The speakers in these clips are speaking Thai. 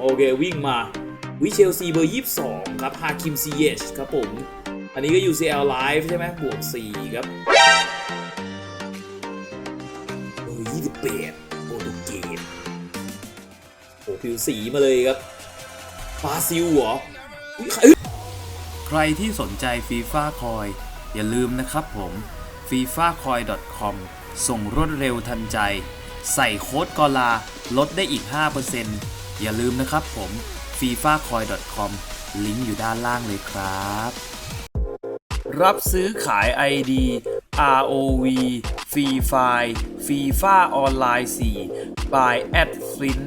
โอเควิ่งมาวิเชลซีเบอร์ 22 ครับฮาคิมซีเอชครับผม อันนี้ก็ UCL Live ใช่ไหมบวก 4 ครับเบอร์28โปรตุเกสโอ้ผิวสีมาเลยครับบราซิลเหรอ ใครใครที่สนใจฟีฟ่าคอยอย่าลืมนะครับผม f i f a c o i com ส่งรวดเร็วทันใจ ใส่โค้ดกอลาลดได้อีก 5% อย่าลืมนะครับผม fifacoin.com ลิงก์อยู่ด้านล่างเลยครับ รับซื้อขาย ID ROV Free Fire FIFA ออนไลน์4 by a d f l i n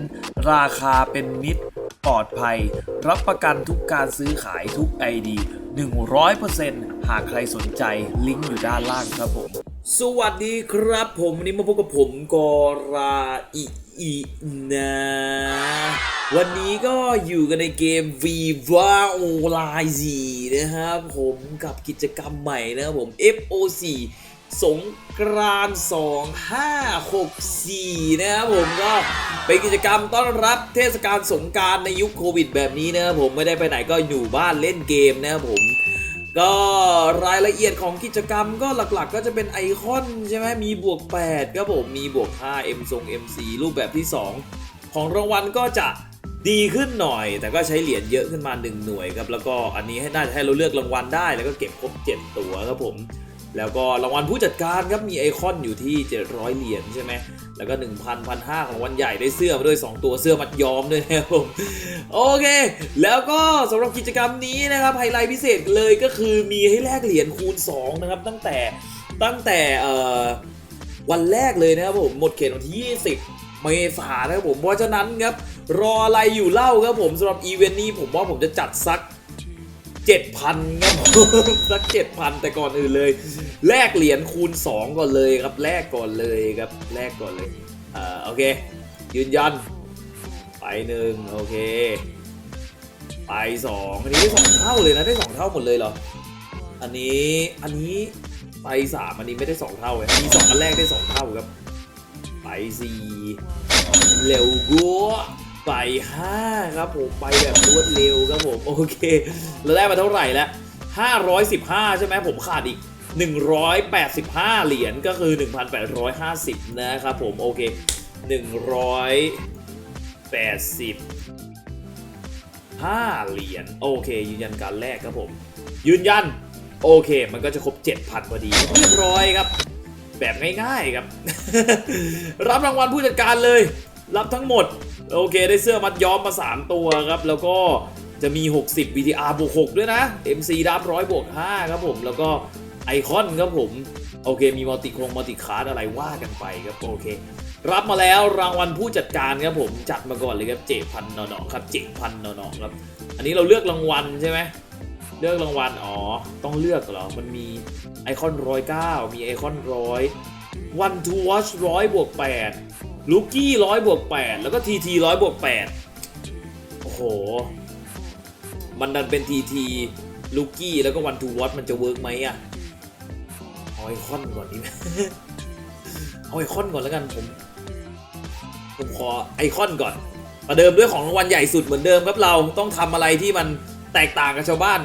ราคาเป็นมิตรปลอดภัย รับประกันทุกการซื้อขายทุก ID 100%หากใครสนใจลิงก์อยู่ด้านล่างครับผม สวัสดีครับผมวันนี้มาพบกับผมกอราอิอินะ วันนี้ก็อยู่กันในเกม Viva Online 4นะครับผมกับกิจกรรมใหม่นะครับผม FO4 สงกราน2564 นะครับผมก็เป็นกิจกรรมต้อนรับเทศกาลสงกรารในยุคโควิดแบบนี้นะครับผมไม่ได้ไปไหนก็อยู่บ้านเล่นเกมนะครับผม ก็รายละเอียดของกิจกรรมก็หลักๆ ก็จะเป็นไอคอนใช่ไหมมีบวก 8ครับผมมีบวก 5 M ทรง M4 รูปแบบที่ 2 ของรางวัลก็จะดีขึ้นหน่อย แต่ก็ใช้เหรียญเยอะขึ้นมา 1 หน่วยครับ แล้วก็อันนี้ให้น่าจะให้เราเลือกรางวัลได้แล้วก็เก็บครบ 7 ตัวครับผม แล้วก็รางวัลผู้จัดการครับมีไอคอนอยู่ที่ 700 เหรียญใช่ไหม แล้วก็ 1,000 1,500 ของวันใหญ่ได้เสื้อมาด้วย 2 ตัวเสื้อมัดย้อมด้วยนะครับผม โอเค แล้วก็สำหรับกิจกรรมนี้นะครับไฮไลท์พิเศษเลยก็คือมีให้แลกเหรียญคูณ 2 นะครับ ตั้งแต่ตั้งแต่เอ่อวันแรกเลยนะครับผมหมดเขตวันที่ 20เมษายนนะครับผม เพราะฉะนั้นครับ รออะไรอยู่เล่าครับผมสำหรับอีเวนต์นี้ผมว่าผมจะจัดสัก 7,000ครับผมสัก7,000 แต่ก่อนอื่นเลย แลกเหรียญคูณ 2 ก่อนเลยครับ แลกก่อนเลยครับ แลกก่อนเลยอ่าโอเค ยืนยัน ไปหนึ่งโอเค ไปสองอันนี้ได้สองเท่าเลยนะได้สองเท่าหมดเลยเหรอ อันนี้ อันนี้ไปสามอันนี้ไม่ได้สองเท่าเลยมีสองอันแรกได้สองเท่าครับ ไปสี่เร็วกัว ไปห้าครับผมไปแบบรวดเร็วครับผมโอเคเราได้มาเท่าไหร่แล้ว515 ใช่ไหมผมขาดอีก 185 เหรียญก็คือ 1,850 นะครับผม โอเค 180 5 เหรียญโอเค ยืนยันการแรกครับผม ยืนยัน โอเค มันก็จะครบ 7,000 พอดีเรียบร้อยครับ แบบง่ายๆครับ รับรางวัลผู้จัดการเลย รับทั้งหมด โอเคได้เสื้อมัดย้อมมา 3 ตัวครับ แล้วก็จะมี 60 VTR บวก6ด้วยนะ MC ดับร้อยบวก5ครับผม แล้วก็ไอคอนครับผม โอเค มีมัลติโครงมัลติคาร์ดอะไรว่ากันไปครับ โอเค รับมาแล้วรางวัลผู้จัดการครับผม จัดมาก่อนเลยครับเจพันนอนครับเจพันนอนครับ อันนี้เราเลือกรางวัลใช่ไหมเลือกรางวัล อ๋อ ต้องเลือกเหรอ มันมีไอคอนร้อยเก้ามีไอคอนร้อยวันทูวอชร้อยบวกแปด ลูกี้ร้อยบวกแปดแล้วก็ทีทีร้อยบวกแปดโอ้โห มันดันเป็นทีทีลูกี้แล้วก็วันทูวอชมันจะเวิร์กไหมอะเอาไอคอนก่อนดีไหมเอาไอคอนก่อนแล้วกันผม ผมขอไอคอนก่อน ประเดิมด้วยของรางวัลใหญ่สุดเหมือนเดิมครับเราต้องทำอะไรที่มันแตกต่างกับชาวบ้าน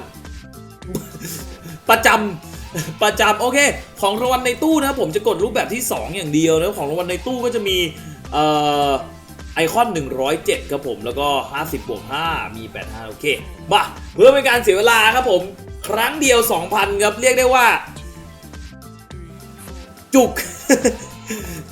ประจำ ประจำโอเค ของรางวัลในตู้นะครับผมจะกดรูปแบบที่ 2 อย่างเดียวนะของรางวัลในตู้ก็จะมีเอ่อไอคอน 107 ครับผมแล้วก็ 50บวก5มี 85 โอเคมาเพื่อเป็นการเสียเวลาครับผม ครั้งเดียว 2,000 ครับ เรียกได้ว่า จุก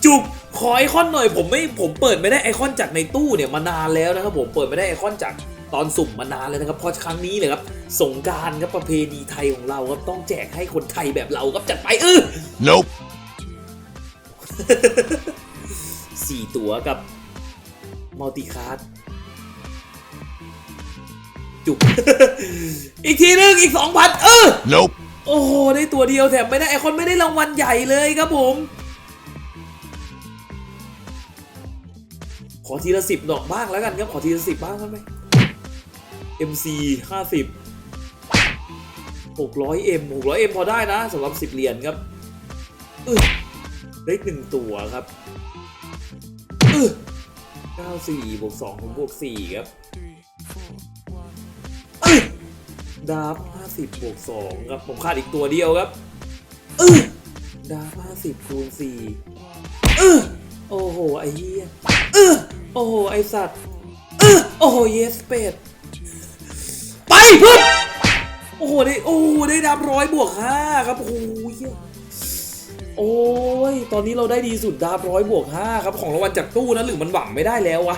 จุกขอไอคอนหน่อยผมไม่ผมเปิดไม่ได้ไอคอนจากในตู้เนี่ยมานานแล้วนะครับผมเปิดไม่ได้ไอคอนจาก ตอนสุ่มมานานแล้วนะครับเพราะครั้งนี้เลยครับสงกรารครับประเพณีไทยของเราครับต้องแจกให้คนไทยแบบเราครับจัดไปเออ Nope. สี่ตัวกับมัลติคาร์ดจุก อีกทีนึงอีกสองพันเออ Nope. โอ้โห ได้ตัวเดียวแถมไม่ได้ไอคอนไม่ได้รางวัลใหญ่เลยครับผม ขอทีละสิบดอกบ้างแล้วกันครับ ขอทีละสิบบ้างได้ไหม MC ห้าสิบหกร้อยเอ็มหกร้อยเอ็มพอได้นะสำหรับสิบเหรียญครับได้หนึ่งตัวครับเออ94บวก2ถึงบวก4ครับดาบ50บวก2ครับ ผมขาดอีกตัวเดียวครับดาบ50คูณ4โอ้โห ไอ้เหี้ยโอ้โห ไอ้สัตว์โอ้โห เยสเป็ด ปพึ่งโอ้โหได้โอ้โหได้ดาบร้อยบวก5ครับโอ้โหเหี้ยโอ้ยตอนนี้เราได้ดีสุดดาบร้อยบวกห้าครับของรางวัลจากตู้นะหรือมันหวังไม่ได้แล้ววะ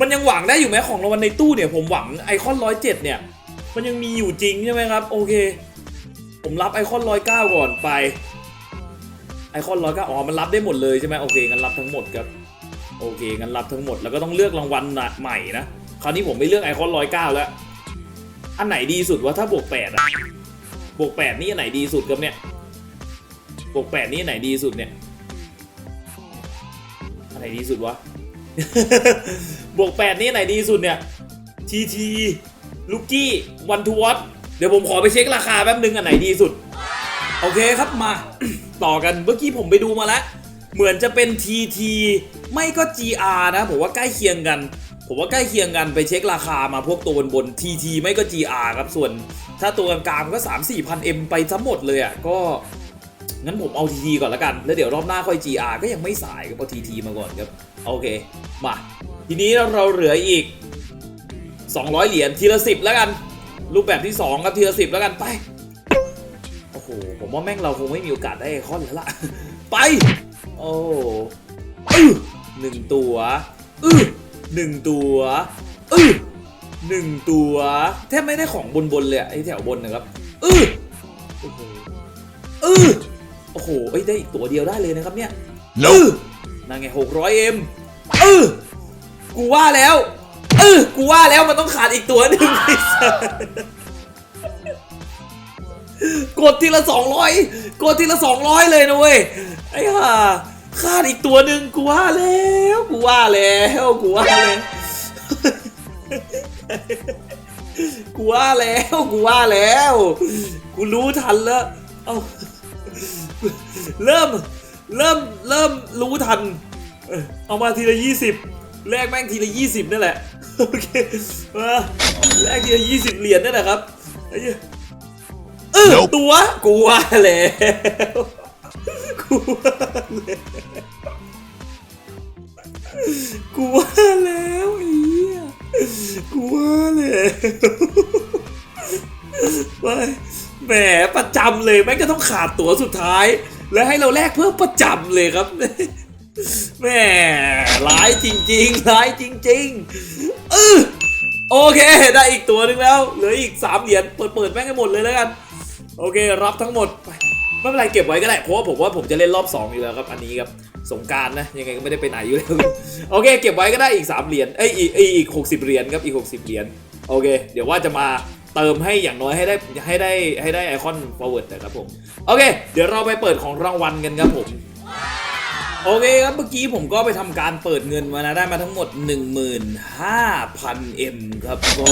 มันยังหวังได้อยู่ไหมของรางวัลในตู้เนี่ย ผมหวังไอคอนร้อยเจ็ดเนี่ย มันยังมีอยู่จริงใช่ไหมครับ โอเค ผมรับไอคอนร้อยเก้าก่อนไปไอคอนร้อยเก้าอ๋อมันรับได้หมดเลยใช่ไหมโอเคงั้นรับทั้งหมดครับโอเคงั้นรับทั้งหมดแล้วก็ต้องเลือกรางวัลใหม่นะคราวนี้ผมไม่เลือกไอคอนร้อยเก้าแล้ว อันไหนดีสุดวะถ้าบวกแปดอะบวกแปดนี่อันไหนดีสุดครับเนี่ยบวกแปดนี่อันไหนดีสุดเนี่ยอันไหนดีสุดวะบวกแปดนี่อันไหนดีสุดเนี่ยทีทีลูกกี้วันทูวัตเดี๋ยวผมขอไปเช็คราคาแป๊บนึงอันไหนดีสุด โอเคครับมา ต่อกันเมื่อกี้ผมไปดูมาแล้ว เหมือนจะเป็น TT ไม่ก็ GR นะ ผมว่าใกล้เคียงกัน ผมว่าใกล้เคียงกันไปเช็คราคามาพวกตัวบนบน TT ไม่ก็ GR ครับ ส่วนถ้าตัวกลางๆก็ 3 4พัน M ไปทั้งหมดเลยอะ ก็งั้นผมเอา TT ก่อนละกัน แล้วเดี๋ยวรอบหน้าค่อย GR ก็ยังไม่สายก็เอา TT มาก่อนครับ โอเค มา ทีนี้เราเหลืออีก 200 เหรียญทีละ 10 แล้วกัน รูปแบบที่ 2 ครับทีละ 10 แล้วกันไป โอ้โห ผมว่าแม่งเราคงไม่มีโอกาสได้ไอคอนแล้วล่ะ ไป โอ้อื้อหนึ่งตัว อื้อ หนึ่งตัวอื้อหนึ่งตัวแทบไม่ได้ของบนบนๆเลยอะไอแถวบนนะครับอื้อโอ้โหอื้อโอ้โหเอ้ยได้อีกตัวเดียวได้เลยนะครับเนี่ยอื้อนั่นไงหกร้อยเอ็มอื้อกูว่าแล้วอื้อกูว่าแล้วมันต้องขาดอีกตัวหนึ่งไอ้สัสกดทีละสองร้อยกดทีละสองร้อยเลยนะเว้ยไอ้ห่า ขาดอีกตัวหนึ่งกูว่าแล้วกูว่าแล้วกูว่าแล้วกูว่าแล้วกูว่าแล้ว กูรู้ทันแล้วเอาเริ่มเริ่มเริ่มรู้ทัน เออเอามาทีละยี่สิบแลกแม่งทีละยี่สิบนั่นแหละโอเคมาแลกทีละยี่สิบเหรียญนั่นแหละครับไอ้เหี้ยเออตัวกูว่าแล้ว กูว่าแล้วกูว่าแล้วไอ้เหี้ยกูว่าแล้วไปแหมประจำเลยแม่งก็ต้องขาดตั๋วสุดท้าย แล้วให้เราแลกเพิ่มประจำเลยครับแหมร้ายจริงๆร้ายจริงๆเออโอเค ได้อีกตัวหนึงแล้วเหลืออีก3เหรียญเปิดเปิดแม่งให้หมดเลยแล้วกัน โอเค รับทั้งหมดไป ไม่เป็นไรเก็บไว้ก็ได้เพราะว่าผมว่าผมจะเล่นรอบ 2 อยู่แล้วครับอันนี้ครับสงการนะยังไงก็ไม่ได้ไปไหนอยู่แล้วโอเค เก็บไว้ก็ได้อีก 3 เหรียญเอ้ยอีกอีกอีก60เหรียญครับอีก 60 เหรียญโอเค เดี๋ยวว่าจะมาเติมให้อย่างน้อยให้ได้ให้ได้ให้ได้ไอคอน forward นะครับผมโอเค เดี๋ยวเราไปเปิดของรางวัลกันครับผมโอเคครับเมื่อกี้ผมก็ไปทำการเปิดเงินมานะได้มาทั้งหมด 15,000 M ครับก็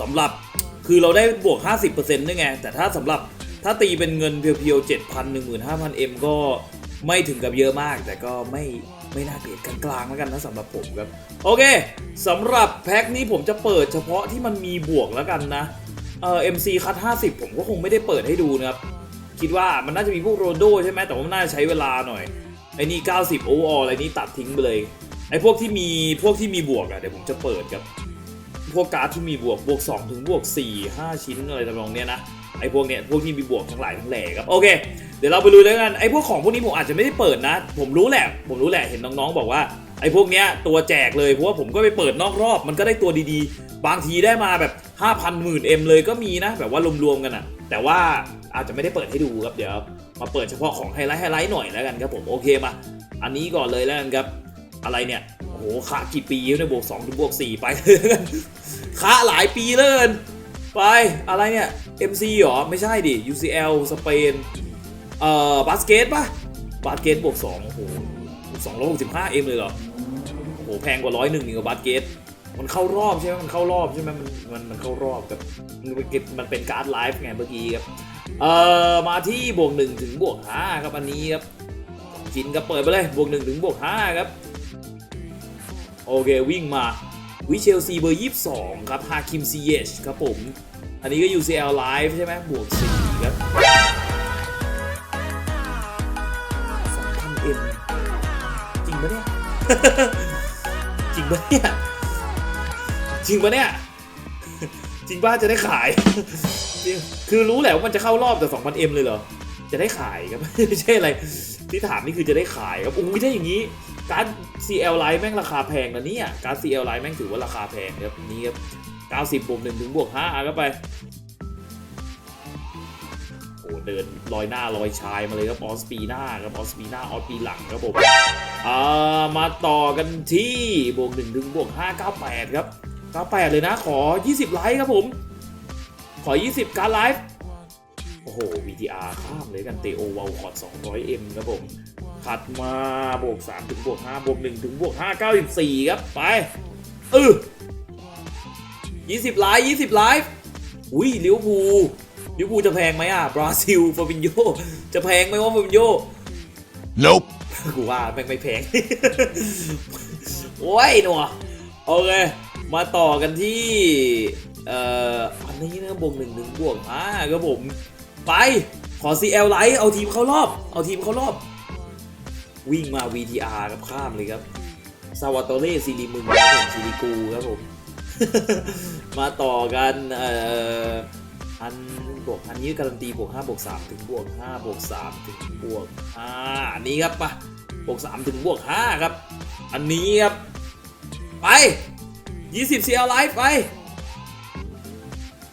สำหรับคือเราได้บวก 50%ด้วยไงแต่ถ้าสำหรับ ถ้าตีเป็นเงินเพียวๆ7,000 15,000 M ก็ไม่ถึงกับเยอะมาก แต่ก็ไม่ไม่น่าเกลียดกลางๆแล้วกันนะสำหรับผมครับ โอเคสำหรับแพ็คนี้ผมจะเปิดเฉพาะที่มันมีบวกแล้วกันนะเอ่อ MC คัด50 ผมก็คงไม่ได้เปิดให้ดูนะครับ คิดว่ามันน่าจะมีพวกโรนโดใช่ไหมแต่ว่าน่าจะใช้เวลาหน่อย ไอ้นี่ 90 โอเวอร์อะไรนี่ตัดทิ้งไปเลย ไอ้พวกที่มีพวกที่มีบวกอะเดี๋ยวผมจะเปิดกับ พวกการ์ดที่มีบวกบวก 2 ถึงบวก 4 5 ชิ้นอะไรทำนองเนี้ยนะ ไอ้พวกเนี้ยพวกที่มีบวกทั้งหลายทั้งแหล่ครับโอเคเดี๋ยวเราไปดูแล้วกันไอ้พวกของพวกนี้ผมอาจจะไม่ได้เปิดนะ ผมรู้แหละ ผมรู้แหละเห็นน้องๆ บอกว่าไอ้พวกเนี้ยตัวแจกเลยเพราะว่าผมก็ไปเปิดนอกรอบ มันก็ได้ตัวดีๆ บางทีได้มาแบบ 5,000หมื่นเอ็มเลยก็มีนะ แบบว่ารวมๆกันอะแต่ว่าอาจจะไม่ได้เปิดให้ดูครับเดี๋ยว มาเปิดเฉพาะของไฮไลท์ไฮไลท์หน่อยแล้วกันครับผมโอเคมา อันนี้ก่อนเลยแล้วกันครับอะไรเนี่ยโอ้โหคะกี่ปีเนี่ยบวก2ถึงบวก4ไปเลยแล้วกันคะหลายปีเลย ไป อะไรเนี่ย MC เหรอ ไม่ใช่ดิ UCL สเปน เอ่อบาสเกตปะบาสเกตบวก2โอ้โห265 M เลยเหรอ โอ้โห แพงกว่าร้อยหนึ่งอีกกับบาสเกต มันเข้ารอบใช่ไหมมันเข้ารอบใช่ไหมมันมันมันเข้ารอบกับมันเป็นมันเป็นการ์ดไลฟ์ไงเมื่อกี้ครับ เอ่อ มาที่บวก1ถึงบวก5ครับอันนี้ครับสองชิ้นก็เปิดไปเลยบวก1ถึงบวก5ครับ โอเควิ่งมา วิเชลซีเบอร์ 22 ครับฮาคิมซีเอชครับผม อันนี้ก็ UCL Live ใช่ไหมบวก4ครับ2,000 M จริงปะเนี่ย จริงปะเนี่ย จริงปะเนี่ย จริงป้าจะได้ขาย คือรู้แหละว่ามันจะเข้ารอบแต่2,000 M เลยเหรอ จะได้ขายครับ ไม่ใช่อะไร ที่ถามนี่คือจะได้ขายครับโอ้ยถ้อย่างนี้ การ CL Line แม่งราคาแพงนะเนี่ยการ CL Line แม่งถือว่าราคาแพงครับนี่ครับ90บวก1ถึงบวก5ก็ไปโอ้เดินลอยหน้าลอยชายมาเลยครับออสปีหน้าครับออสปีหน้าออสปีหลังครับผมอ่ามาต่อกันที่บวก1ถึงบวก5 98ครับ98เลยนะขอ 20 ไลค์ครับผม ขอ 20 การไลฟ์โอ้โห VTR ข้ามเลยกันเตโอวาลคอร์ด 200M ครับผม ถัดมาบวก3ถึงบวก5บวก1ถึงบวก5 94 ครับ ไปเออ20 ไลค์20 ไลฟ์อุ้ยลิเวอร์พูลลิเวอร์พูลจะแพงไหมอะ บราซิลฟาบินโยจะแพงไหมว่าฟาบินโย Nope. กูว่าแม่งไม่แพง โอ้ยหนัวโอเค มาต่อกันที่ เอ่อ อันนี้นะบวกหนึ่งถึงบวกห้าครับผม ไป ขอ CL ไลท์เอาทีมเข้ารอบ เอาทีมเข้ารอบ วิ่งมา VTR ครับข้ามเลยครับซาวาโตเล่ซิลิมึงครับผมซิลิกูครับผม มาต่อกันเอ่ออันบวกอันนี้การันตีบวก5บวก3ถึงบวก5บวก3ถึงบวก5อันนี้ครับปะบวก3ถึงบวก5ครับ อันนี้ครับ ไป 20 CL Live ไป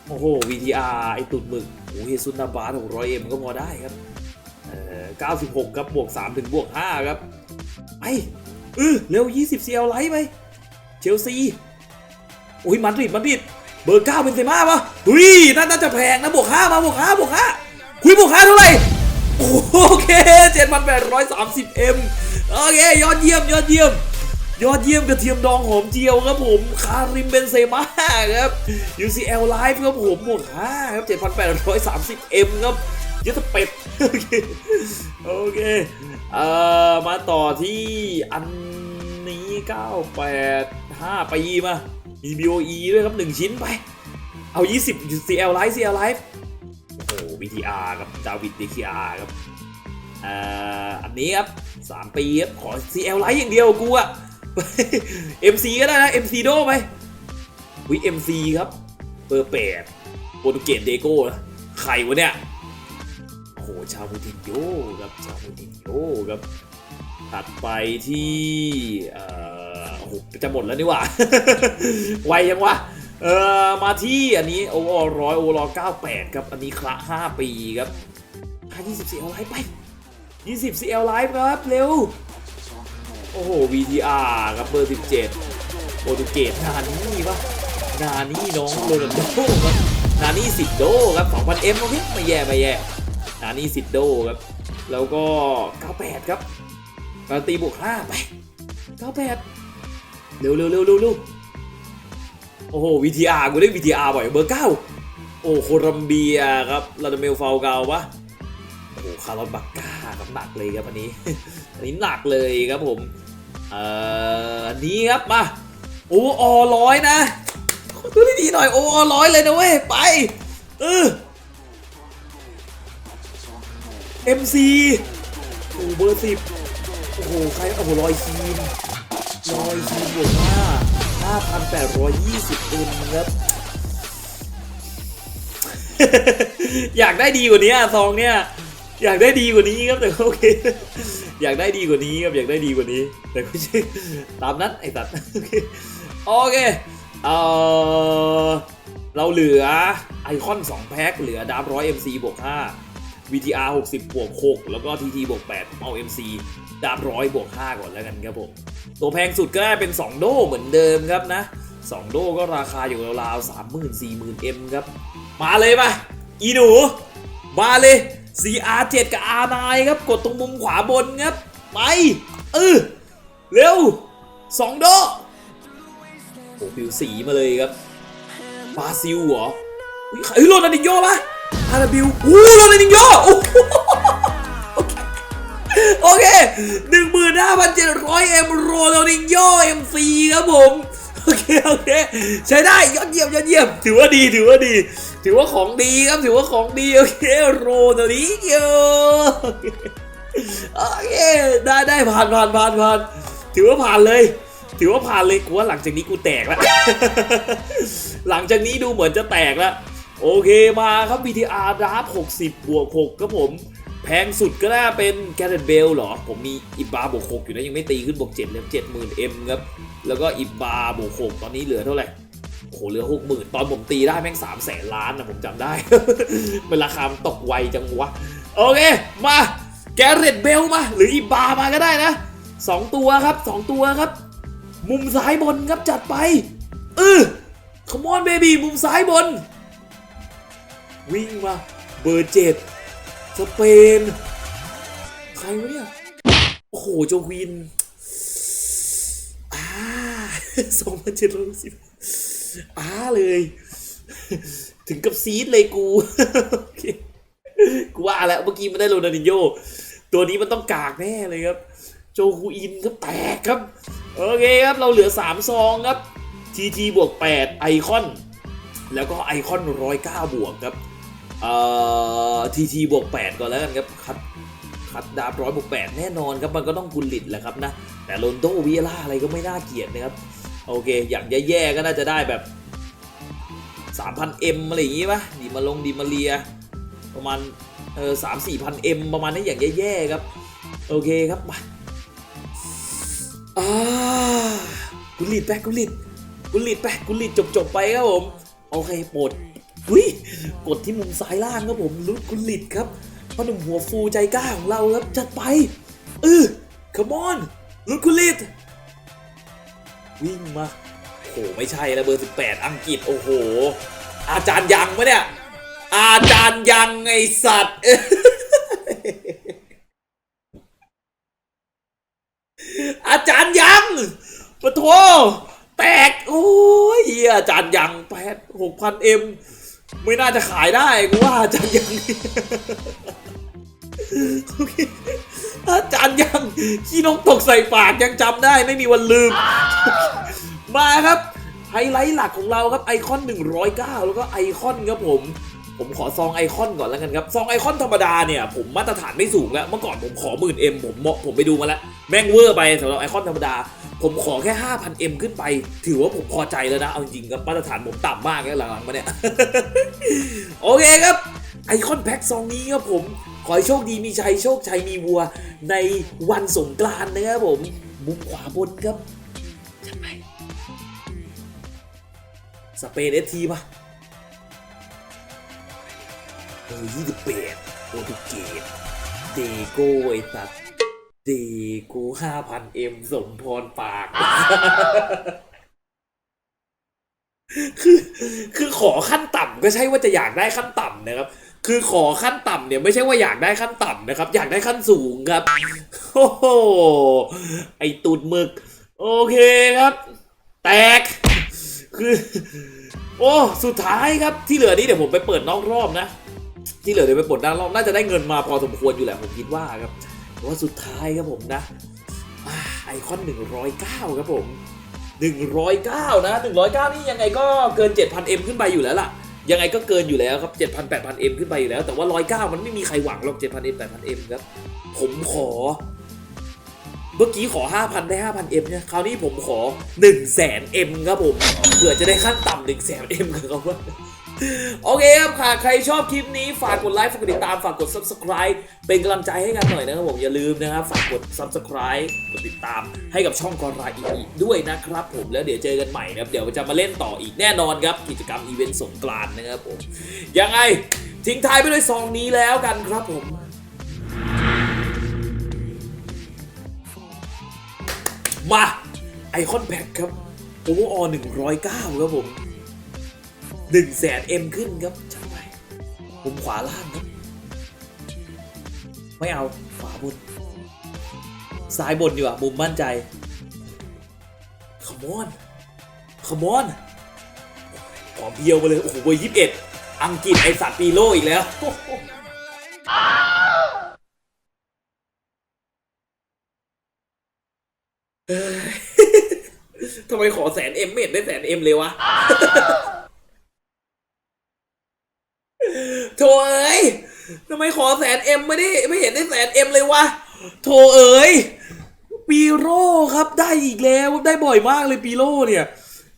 โอ้โห VTR ไอตุดหมึกโอ้เฮซุนนาบาร์600 M ก็พอได้ครับ 96 ครับ บวก 3 ถึงบวก 5 ครับ ไปเออเร็ว 20 CL Live ไป เชลซีโอ้ยมันดริดมันดริด เบอร์เก้าเป็นเซม่าปะเฮ้ยน่าจะแพงนะ บวกห้ามา บวกห้าบวกห้าคุยบวกห้าเท่าไหร่ โอเคเจ็ดพันแปดร้อยสามสิบเอ็มโอเค ยอดเยี่ยม ยอดเยี่ยมยอดเยี่ยมกระเทียมดองหอมเจียวครับผม คาริมเบนเซม่าครับ UCL Live ครับผมบวกห้าครับเจ็ดพันแปดร้อยสามสิบเอ็มครับ ยึดเป็ดโอเคโอเคเอ่อมาต่อที่อันนี้ 985ปีมา มี BOE ด้วยครับ 1 ชิ้นไป เอา 20 CL Live CL Live โอ้โห VTR ครับดาวิด DKR ครับเอ่ออันนี้ครับ 3 ปีครับ ขอ CL Live อย่างเดียวกูอะ MC ก็ได้นะ MC โดไหมวิ MC ครับ เบอร์แปดโปรตุเกสเดโก้นะใครวะเนี่ย โอ้โหชาวมูตินโยครับชาวมูตินโยครับถัดไปที่เอ่อโอ้โหจะหมดแล้วนี่หว่า ไวยังวะเอ่อมาที่อันนี้โออร้อยโอรอเก้าแปดครับ อันนี้คละห้าปีครับค่ายี่สิบ CL ไลฟ์ไปยี่สิบ CL ไลฟ์ครับ เร็ว โอ้โห VTR ครับเบอร์สิบเจ็ดโปรตุเกสนานี่ปะนานี่น้องโรนัลโดครับนานี่สิดโดครับ2,000 M โอเคไม่แย่ไม่แย่ นานี่สิดโดครับ แล้วก็ 98 ครับการนตีบวก5ไป 98 เร็วเร็วเร็วเร็วเร็วโอ้โห VTR กูได้ VTR บ่อยเบอร์9โอ้โคลัมเบียครับลาดาเมลฟาวกาวปะโอ้โหคาร์ลอสบักกาครับหนักเลยครับอันนี้อันนี้หนักเลยครับผมเอ่ออันนี้ครับมาโอ้อร้อยนะดูดีๆหน่อยโออร้อยเลยนะเว้ยไปเออ MC โอ้เบอร์สิบโอ้โห ใคร โอ้โหลอยคีนลอยคีนบวกห้าห้าพันแปดร้อยยี่สิบเอ็มครับ อยากได้ดีกว่านี้อะซองเนี่ย อยากได้ดีกว่านี้ครับแต่โอเค อยากได้ดีกว่านี้ครับอยากได้ดีกว่านี้ แต่ก็ใช่ตามนั้นไอ้สัตว์โอเคโอเคเออเราเหลือไอคอน 2 แพ็คเหลือดาร์ร้อย MC บวก5 VTR 60บวก6แล้วก็ TT บวก8ผมเอา MC ดาร์ร้อยบวก5ก่อนแล้วกันครับผมตัวแพงสุดก็ได้เป็น 2 โดเหมือนเดิมครับนะ 2 โดก็ราคาอยู่ราวๆ30,000 40,000 M ครับ มาเลยปะอีหนู มาเลย CR7 กับ R9 ครับ กดตรงมุมขวาบนครับ ไป เออเร็ว 2 โดโอ้ผิวสีมาเลยครับบราซิลเหรอเฮ้ยโรนัลดินโญ่ปะ อาราบิวอู้โรนัลดินโญ่โอ้โหโอเคโอเคหนึ่งหมื่นห้าพันเจ็ดร้อยเอ็มโรนัลดินโยเอ็มซีครับผมโอเคโอเคใช้ได้ยอดเยี่ยมยอดเยี่ยมถือว่าดีถือว่าดี ถือว่าของดีครับถือว่าของดีโอเคโรนัลดินโยโอเคได้ได้ผ่านผ่านผ่านผ่านถือว่าผ่านเลย ถือว่าผ่านเลยกูว่าหลังจากนี้กูแตกแล้วหลังจากนี้ดูเหมือนจะแตกแล้ว โอเคมาครับ VTR ดราฟ60 บวก 6 ครับผม แพงสุดก็น่าเป็นแกเรตเบลเหรอ ผมมีอิบาบวก 6 อยู่นะ ยังไม่ตีขึ้นบวก7เลย70,000 M ครับ แล้วก็อิบาบวก 6 ตอนนี้เหลือเท่าไหร่โหเหลือ 60,000 ตอนผมตีได้แม่ง3แสนล้านนะผมจำได้ เป็นราคามตกไวจังวะ โอเค มาแกเรตเบลมา หรืออิบามาก็ได้นะ 2 ตัวครับ 2 ตัวครับ มุมซ้ายบนครับจัดไปเออขมอนเบบี้มุมซ้ายบน วิ่งมาเบอร์เจ็ดสเปน ใครวะเนี่ย โอ้โหโจควินอ่าสองพันเจ็ดร้อยสิบอ่าเลย ถึงกับซีดเลยกูกูว่าแล้วเมื่อกี้มันได้โรนัลดินโยตัวนี้มันต้องกากแน่เลยครับ โจคูอินครับแตกครับ โอเคครับ เราเหลือ 3 ซองครับ TT บวก8ไอคอน แล้วก็ไอคอน109บวกครับ เอ่อ TT บวก8ก่อนแล้วกันครับคัดคัดดาบร้อยบวก8แน่นอนครับมันก็ต้องกุลลิตแหละครับนะ แต่โรนโดวิเอล่าอะไรก็ไม่น่าเกลียดนะครับ โอเค อย่างแย่ๆก็น่าจะได้แบบ 3,000M อะไรอย่างงี้ปะดีมาลงดีมาเลีย ประมาณเออสามสี่พันเอ็มประมาณนี้อย่างแย่ๆครับ โอเคครับมาอ่ากุลิดไปกุลิดกุลิดไปกุลิดจบๆไปครับผม โอเคโปลด วิกดที่มุมซ้ายล่างครับผมลุดกุลิดครับพ่อหนุ่มหัวฟูใจกล้าของเราครับจัดไปเออ come on ลุดกุลิดวิ่งมาโอ้โหไม่ใช่แล้วเบอร์ 18 อังกฤษโอ้โห อาจารย์ยังปะเนี่ย อาจารย์ยังไอสัตว์อาจารย์ยังปะโทแตก โอ้ยเหี้ยอาจารย์ยังแปดหกพันเอ็ม ไม่น่าจะขายได้กูว่าอาจารย์ยังอาจารย์ยังขี้นกตกใส่ปากยังจำได้ไม่มีวันลืม มาครับไฮไลท์หลักของเราครับไอคอน 109 แล้วก็ไอคอนครับผม ผมขอซองไอคอนก่อนแล้วกันครับ ซองไอคอนธรรมดาเนี่ย ผมมาตรฐานไม่สูงแล้ว เมื่อก่อนผมขอหมื่นเอ็มผมเหมาะผมไปดูมาแล้ว แม่งเวอร์ไปสำหรับไอคอนธรรมดา ผมขอแค่ 5,000เอ็มขึ้นไป ถือว่าผมพอใจแล้วนะ เอาจริงๆครับมาตรฐานผมต่ำมากแล้วหลังๆมาเนี่ย โอเคครับไอคอนแพ็คซองนี้ครับผม ขอให้โชคดีมีชัยโชคชัยมีวัว ในวันสงกรานต์นะครับผมมุมขวาบนครับจัดไปสเปนเอทีป่ะเออยี่สิบแปดโปรตุเกสเดโก้ไอ้สัตว์เดโก้ห้าพันเอ็มสมพรปาก คือคือขอขั้นต่ำก็ใช่ว่าจะอยากได้ขั้นต่ำนะครับ คือขอขั้นต่ำเนี่ยไม่ใช่ว่าอยากได้ขั้นต่ำนะครับ อยากได้ขั้นสูงครับ โอ้โหไอตูดมึก โอเคครับ แตก คือ โอ้ สุดท้ายครับที่เหลือนี้เดี๋ยวผมไปเปิดนอกรอบนะ ที่เหลือเดี๋ยวไปปิดด้านรอบน่าจะได้เงินมาพอสมควรอยู่แหละผมคิดว่าครับว่าสุดท้ายครับผมนะอ่าไอคอน 109 ครับผม 109 นะ 109 นี่ยังไงก็เกิน 7,000M ขึ้นไปอยู่แล้วล่ะ ยังไงก็เกินอยู่แล้วครับ 7,000 8,000M ขึ้นไปอยู่แล้ว แต่ว่า 109 มันไม่มีใครหวังหรอก 7,000M 8,000M ครับ ผมขอ เมื่อกี้ขอ 5,000 ได้ 5,000M เนี่ย คราวนี้ผมขอ 100,000M ครับผม เผื่อจะได้ขั้นต่ำ 100,000M กับเขาว่า โอเคครับค่ะใครชอบคลิปนี้ฝากกดไลค์ฝากกดติดตามฝากกด subscribe เป็นกำลังใจให้กันหน่อยนะครับผมอย่าลืมนะครับฝากกด subscribe กดติดตามให้กับช่องกอราอีกด้วยนะครับผมแล้วเดี๋ยวเจอกันใหม่นะครับเดี๋ยวจะมาเล่นต่ออีกแน่นอนครับกิจกรรมอีเวนต์สงกรานต์นะครับผมยังไงทิ้งท้ายไปด้วยซองนี้แล้วกันครับผมมาไอคอนแพ็คครับโอเวอร์ออหนึ่งร้อยเก้าครับผม 1 0 0 0 0แสนมขึ้นครับจัดไปมุมขวาล่างครับ ไม่เอาขวาบนซ้ายบนอยู่อะมุมมั่นใจขมอนขมอนหอมเพียวมาเลย โอ้โหเบอร์ยี่สิบเอ็ดอังกฤษไอสัตว์ปีโลอีกแล้วทำไมขอแสนเอ็มเม็ดได้แสนเอ็มเลยวะ โถเอ้ยทำไมขอแสนเอ็มไม่ได้ไม่เห็นได้แสนเอ็มเลยวะโถเอ้ยปีโร่ครับได้อีกแล้วได้บ่อยมากเลยปีโร่เนี่ย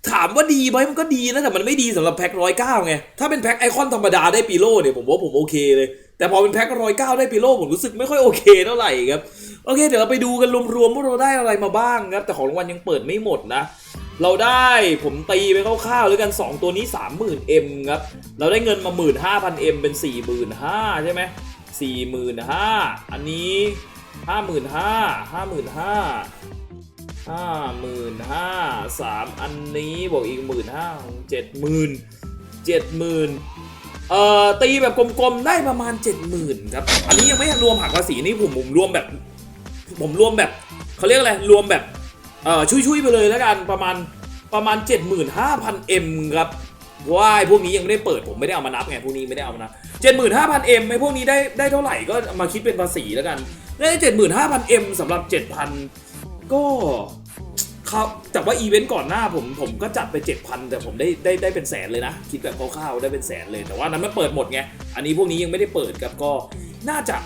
ถามว่าดีไหมมันก็ดีนะแต่มันไม่ดีสำหรับแพ็คร้อยเก้าไงถ้าเป็นแพ็คไอคอนธรรมดาได้ปีโร่เนี่ยผมว่าผมโอเคเลย แต่พอเป็นแพ็คร้อยเก้าได้ปีโร่ผมรู้สึกไม่ค่อยโอเคเท่าไหร่ครับโอเค เดี๋ยวเราไปดูกันรวมๆว่าเราได้อะไรมาบ้างครับแต่ของรางวัลยังเปิดไม่หมดนะ เราได้ผมตีไปคร่าวๆแล้วกัน 2 ตัวนี้ 30,000M ครับ เราได้เงินมา 15,000M เป็น 45,000ใช่ไหม45,000 อันนี้ 55,000 55,000ห้าหมื่นห้าสามอันนี้บวกอีกหมื่นห้าเจ็ดหมื่นเจ็ดหมื่นเอ่อตีแบบกลมๆ ได้ประมาณเจ็ดหมื่นครับ อันนี้ยังไม่รวมหักภาษีนี่ผมผมรวมแบบ ผมรวมแบบเขาเรียกอะไรรวมแบบ เอ่อชุยๆไปเลยแล้วกันประมาณประมาณ 75,000M ครับเพราะว่าไอ้พวกนี้ยังไม่ได้เปิดผมไม่ได้เอามานับไงพวกนี้ไม่ได้เอามานับ 75,000M ไอ้พวกนี้ได้ได้เท่าไหร่ก็มาคิดเป็นภาษีแล้วกันได้ 75,000M สำหรับ 7,000 ก็ครับแต่ว่าอีเวนต์ก่อนหน้าผมผมก็จัดไป 7,000 แต่ผมได้ได้ได้เป็นแสนเลยนะ คิดแบบคร่าวๆได้เป็นแสนเลยแต่ว่านั้นมันเปิดหมดไง อันนี้พวกนี้ยังไม่ได้เปิดครับก็น่าจะ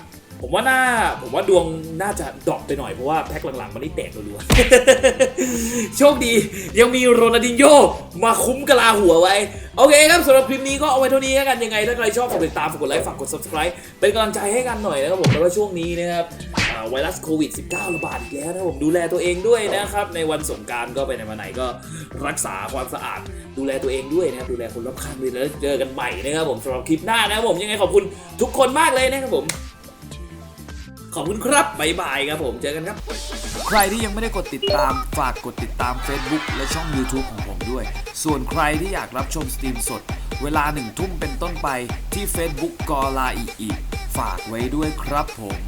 ผมว่าน่าผมว่าดวงน่าจะดรอปไปหน่อยเพราะว่าแพ็คหลังๆมันได้แตกรัวๆโชคดียังมีโรนัลดินโยมาคุ้มกะลาหัวไว้ โอเคครับสำหรับคลิปนี้ก็เอาไว้เท่านี้แล้วกันยังไง ถ้าใครชอบฝากติดตามฝากกดไลค์ฝากกด subscribe เป็นกำลังใจให้กันหน่อยนะครับผมแล้วก็ช่วงนี้นะครับไวรัสโควิด -19 ระบาดอีกแล้วนะครับผมดูแลตัวเองด้วยนะครับ ในวันสงกรารก็ไปไหนมาไหนก็รักษาความสะอาด ดูแลตัวเองด้วยนะครับดูแลคนรอบข้างด้วยแล้วเจอกันใหม่นะครับผมสำหรับคลิปหน้านะครับผมยังไงขอบคุณทุกคนมากเลยนะครับผม ขอบคุณครับบ๊ายบายครับผมเจอกันครับ ใครที่ยังไม่ได้กดติดตามฝากกดติดตาม Facebook และช่อง YouTube ของผมด้วย ส่วนใครที่อยากรับชมสตรีมสด เวลาหนึ่งทุ่มเป็นต้นไปที่ Facebook กอลาอีอีฝากไว้ด้วยครับผม